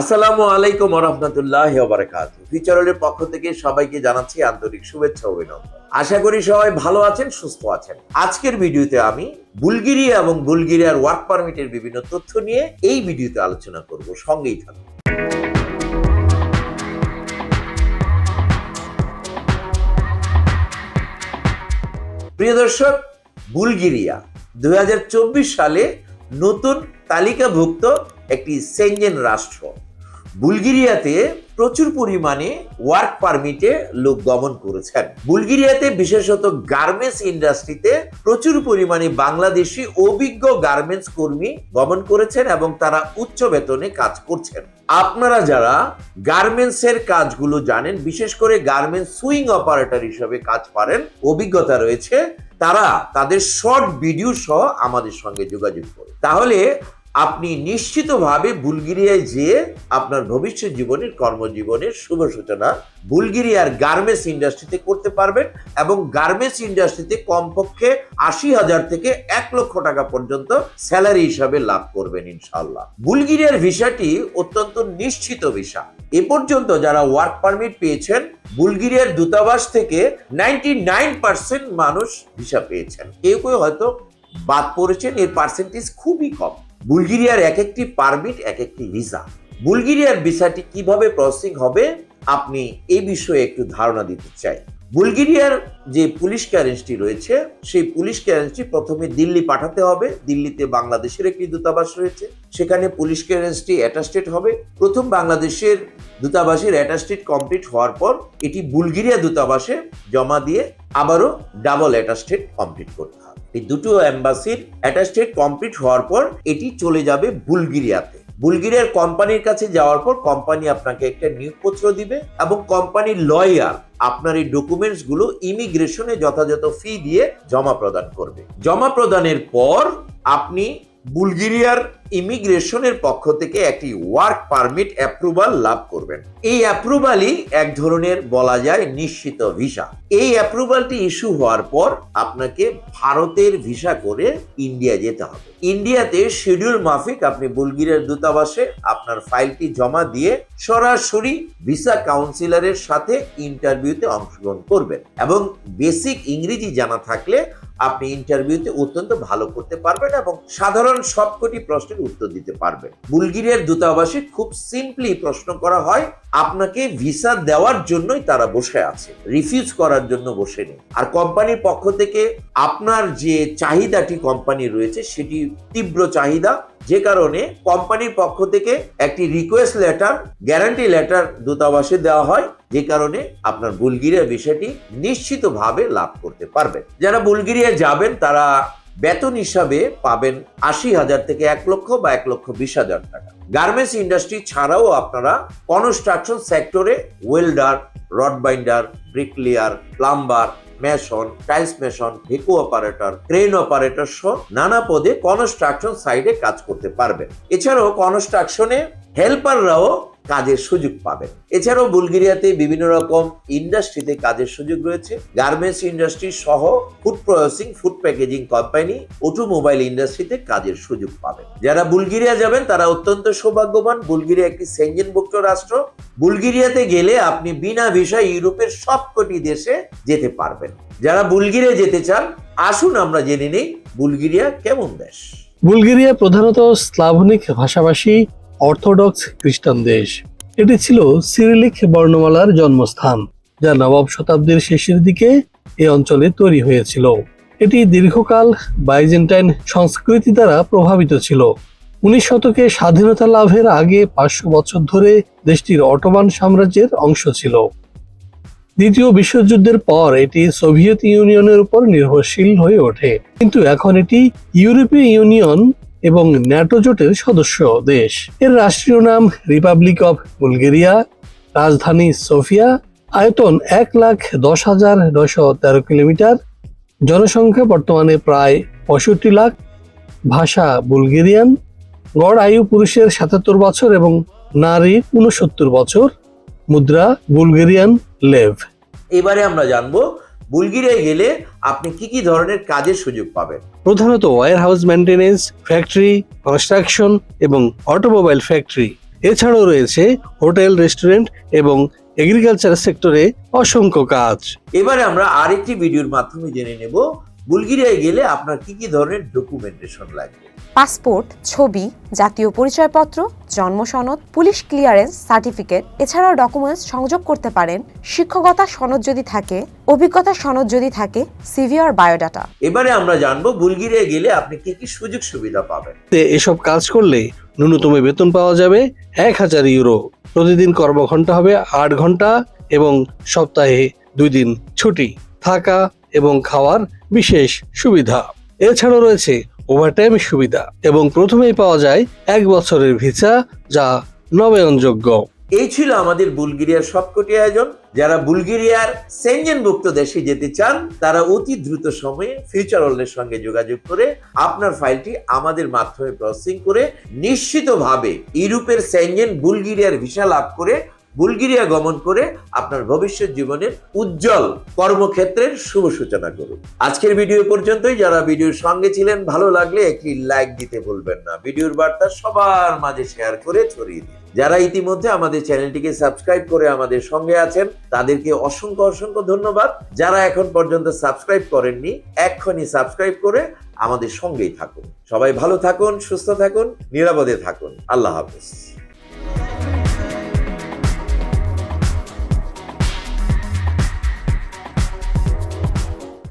আসসালামু আলাইকুম রহমতুল্লাহ বারাকাত ফিচারলের পক্ষ থেকে সবাইকে জানাচ্ছি আন্তরিক শুভেচ্ছা অভিনন্দন। আশা করি সবাই ভালো আছেন, সুস্থ আছেন। আজকের ভিডিওতে আমি বুলগেরিয়া এবং বুলগেরিয়ার ওয়ার্ক পারমিটের বিভিন্ন তথ্য নিয়ে এই ভিডিওতে আলোচনা করব। সঙ্গেই থাকুন। প্রিয় দর্শক, বুলগেরিয়া দু হাজার চব্বিশ সালে নতুন তালিকাভুক্ত একটি সেঞ্জেন রাষ্ট্র। বুলগেরিয়াতে প্রচুর পরিমাণে ওয়ার্ক পারমিটে লোক গমন করেছেন। বুলগেরিয়াতে বিশেষত গার্মেন্টস ইন্ডাস্ট্রিতে প্রচুর পরিমাণে বাংলাদেশি অভিজ্ঞ গার্মেন্টস কর্মী গমন করেছেন এবং তারা উচ্চ বেতনে কাজ করছেন। আপনারা যারা গার্মেন্টস এর কাজগুলো জানেন, বিশেষ করে গার্মেন্টস সুইং অপারেটর হিসেবে কাজ পারেন, অভিজ্ঞতা রয়েছে, তারা তাদের শর্ট ভিডিও সহ আমাদের সঙ্গে যোগাযোগ করে তাহলে আপনি নিশ্চিতভাবে বুলগেরিয়ায় যেয়ে আপনার ভবিষ্যৎ জীবনের কর্মজীবনের শুভ সূচনা বুলগেরিয়ার গার্মেন্টস ইন্ডাস্ট্রিতে করতে পারবেন এবং গার্মেন্টস ইন্ডাস্ট্রিতে কমপক্ষে আশি হাজার থেকে এক লক্ষ টাকা পর্যন্ত স্যালারি হিসাবে লাভ করবেন ইনশাল্লাহ বুলগেরিয়ার ভিসাটি অত্যন্ত নিশ্চিত ভিসা। এ পর্যন্ত যারা ওয়ার্ক পারমিট পেয়েছেন, বুলগেরিয়ার দূতাবাস থেকে নাইনটি নাইন পার্সেন্ট মানুষ ভিসা পেয়েছেন। কেউ কেউ হয়তো বাদ পড়েছেন, এর পার্সেন্টেজ খুবই কম। বুলগেরিয়ার এক একটি পারমিট এক একটি ভিসা বুলগেরিয়ার ভিসাটি কীভাবে প্রসেসিং হবে, আপনি এই বিষয়ে একটু ধারণা দিতে চাই। বুলগেরিয়ার যে পুলিশ ক্যারেন্সটি রয়েছে, সেই পুলিশ ক্যারেন্সটি প্রথমে দিল্লি পাঠাতে হবে। দিল্লিতে বাংলাদেশের একটি দূতাবাস রয়েছে। সেখানে পুলিশ ক্যারেন্সটি অ্যাটাস্টেড হবে। প্রথম বাংলাদেশের দূতাবাসের অ্যাটাস্টেড কমপ্লিট হওয়ার পর এটি বুলগেরিয়া দূতাবাসে জমা দিয়ে আবারও ডাবল অ্যাটাস্টেড কমপ্লিট করতে হবে। এই দুটো অ্যাম্বাসির অ্যাটাস্টেড কমপ্লিট হওয়ার পর এটি চলে যাবে বুলগেরিয়াতে। বুলগেরিয়ার কোম্পানির কাছে যাওয়ার পর কোম্পানি আপনাকে একটা নিয়োগপত্র দিবে এবং কোম্পানির লয়ার আপনার এই ডকুমেন্টসগুলো ইমিগ্রেশনে যথাযথ ফি দিয়ে জমা প্রদান করবে। জমা প্রদানের পর আপনি বুলগেরিয়ার ইমিগ্রেশনের পক্ষ থেকে একটি ওয়ার্ক পারমিট অ্যাপ্রুভাল লাভ করবেন। এই অ্যাপ্রুভালই এক ধরনের বলা যায় নিশ্চিত ভিসা। এই অ্যাপ্রুভালটি ইস্যু হওয়ার পর আপনাকে ভারতের ভিসা করে ইন্ডিয়া যেতে হবে। ইন্ডিয়াতে শিডিউল মাফিক আপনি বুলগেরিয়ার দূতাবাসে আপনার ফাইলটি জমা দিয়ে সরাসরি ভিসা কাউন্সিলরের সাথে ইন্টারভিউতে অংশগ্রহণ করবেন এবং বেসিক ইংরেজি জানা থাকলে আপনি ইন্টারভিউতে অত্যন্ত ভালো করতে পারবেন এবং সাধারণ সবকটি প্রশ্নের উত্তর দিতে পারবেন বুলগেরিয়ার দূতাবাসে খুব সিম্পলি প্রশ্ন করা হয়, আপনাকে ভিসা দেওয়ার জন্যই তারা বসে আছে। রিফিউজ করার জন্য বসে নেই আর কোম্পানির পক্ষ থেকে আপনার যে চাহিদাটি কোম্পানি রয়েছে, সেটি তীব্র চাহিদা। যে কারণে কোম্পানির পক্ষ থেকে একটি রিকোয়েস্ট লেটার গ্যারান্টি লেটার দূতাবাসে দেওয়া হয়, যে কারণে আপনার বুলগেরিয়া বিষয়টি নিশ্চিতভাবে লাভ করতে পারবেন যারা বুলগেরিয়া যাবেন, তারা বেতন হিসাবে পাবেন আশি হাজার থেকে এক লক্ষ বা এক লক্ষ বিশ হাজার টাকা। গার্মেন্টস ইন্ডাস্ট্রি ছাড়াও আপনারা কনস্ট্রাকশন সেক্টরে welder rod binder bricklayer plumber mason tiles mason ভেকু operator crane operator সহ নানা পদে কনস্ট্রাকশন সাইডে কাজ করতে পারবেন। এছাড়াও কনস্ট্রাকশনে হেল্পাররাও কাজের সুযোগ পাবেন। এছাড়াও বুলগেরিয়াতে বিভিন্ন রকম ইন্ডাস্ট্রিতে কাজের সুযোগ রয়েছে। গার্মেন্টস ইন্ডাস্ট্রি সহ food processing, food packaging company automobile ইন্ডাস্ট্রিতে কাজের সুযোগ পাবেন। যারা বুলগেরিয়া যাবেন, তারা অত্যন্ত সৌভাগ্যবান। বুলগেরিয়া একটি সেঞ্জেনভুক্ত রাষ্ট্র। বুলগেরিয়াতে গেলে আপনি বিনা ভিসা ইউরোপের সবকটি দেশে যেতে পারবেন। যারা বুলগেরিয়া যেতে চান, আসুন আমরা জেনে নেই বুলগেরিয়া কেমন দেশ। বুলগেরিয়া প্রধানত স্লাভনিক ভাষাভাষী অর্থোডক্স খ্রিস্টান দেশ। এটি ছিল সিরিলিক বর্ণমালার জন্মস্থান, যা নবাব শতাব্দীর শেষের দিকে এ অঞ্চলে তৈরি হয়েছিল। এটি দীর্ঘকাল বাইজেন্টাইন সংস্কৃতি দ্বারা প্রভাবিত ছিল। উনিশ শতকে স্বাধীনতা লাভের আগে পাঁচশো বছর ধরে দেশটির অটোমান সাম্রাজ্যের অংশ ছিল। দ্বিতীয় বিশ্বযুদ্ধের পর এটি সোভিয়েত ইউনিয়নের উপর নির্ভরশীল হয়ে ওঠে। কিন্তু এখন এটি ইউরোপীয় ইউনিয়ন এবং ন্যাটো জোটের সদস্য দেশ। এর রাষ্ট্রীয় নাম রিপাবলিক অফ বুলগেরিয়া রাজধানী সোফিয়া আয়তন এক লাখ দশ হাজার নয়শো তেরো কিলোমিটার। জনসংখ্যা বর্তমানে প্রায় পঁয়ষট্টি লাখ। ভাষা বুলগেরিয়ান গড় আয়ু পুরুষের সাতাত্তর বছর এবং নারীর উনসত্তর বছর। মুদ্রা বুলগেরিয়ান লেভ এবারে আমরা জানব বুলগেরিয়ায় গেলে আপনি কি কি ধরনের কাজের সুযোগ পাবেন? প্রধানত warehouse maintenance factory construction এবং অটোমোবাইল ফ্যাক্টরি। এছাড়াও রয়েছে হোটেল রেস্টুরেন্ট এবং এগ্রিকালচার সেক্টরে অসংখ্য কাজ। এবারে আমরা আরেকটি ভিডিওর মাধ্যমে জেনে নেব বুলগেরিয়ায় গেলে আপনার কি কি ধরনের ডকুমেন্টেশন লাগবে? পাসপোর্ট ছবি জাতীয় পরিচয়পত্র জন্ম সনদ পুলিশ ক্লিয়ারেন্স সার্টিফিকেট এছাড়াও ডকুমেন্টস সংযোগ করতে পারেন। শিক্ষকতা সনদ যদি থাকে অভিজ্ঞতা সনদ যদি থাকে সিভি আর বায়োডাটা এবারে আমরা জানব বুলগেরিয়ায় গেলে আপনি কি কি সুযোগ সুবিধা পাবেন। তে এসব কাজ করলে ন্যূনতম বেতন পাওয়া যাবে এক হাজার ইউরো। প্রতিদিন কর্মঘন্টা হবে আট ঘণ্টা এবং সপ্তাহে দুই দিন ছুটি। থাকা এবং খাওয়ার বিশেষ সুবিধা। এছাড়াও রয়েছে ওভারটাইম সুবিধা এবং প্রথমেই পাওয়া যায় এক বছরের ভিসা যা নবায়নযোগ্য। এই ছিল আমাদের বুলগেরিয়ার সবকটি আয়োজন। যারা বুলগেরিয়ার সেনজেনভুক্ত দেশে যেতে চান, তারা অতি দ্রুত সময়ে ফিউচার ওয়ার্ল্ডের সঙ্গে যোগাযোগ করে আপনার ফাইলটি আমাদের মাধ্যমে প্রসেসিং করে নিশ্চিতভাবে ইউরোপের সেনজেন বুলগেরিয়ার ভিসা লাভ করে বুলগেরিয়া গমন করে আপনার ভবিষ্যৎ জীবনের উজ্জ্বল কর্মক্ষেত্রের শুভ সূচনা করুন। আজকের ভিডিও পর্যন্তই। যারা ভিডিওর সঙ্গে ছিলেন, ভালো লাগলে একটি লাইক দিতে ভুলবেন না। ভিডিওর বার্তা সবার মাঝে শেয়ার করে ছড়িয়ে দিন। যারা ইতিমধ্যে আমাদের চ্যানেলটিকে সাবস্ক্রাইব করে আমাদের সঙ্গে আছেন, তাদেরকে অসংখ্য অসংখ্য ধন্যবাদ। যারা এখন পর্যন্ত সাবস্ক্রাইব করেননি, এক্ষুনি সাবস্ক্রাইব করে আমাদের সঙ্গেই থাকুন। সবাই ভালো থাকুন, সুস্থ থাকুন, নিরাপদে থাকুন। আল্লাহ হাফিজ।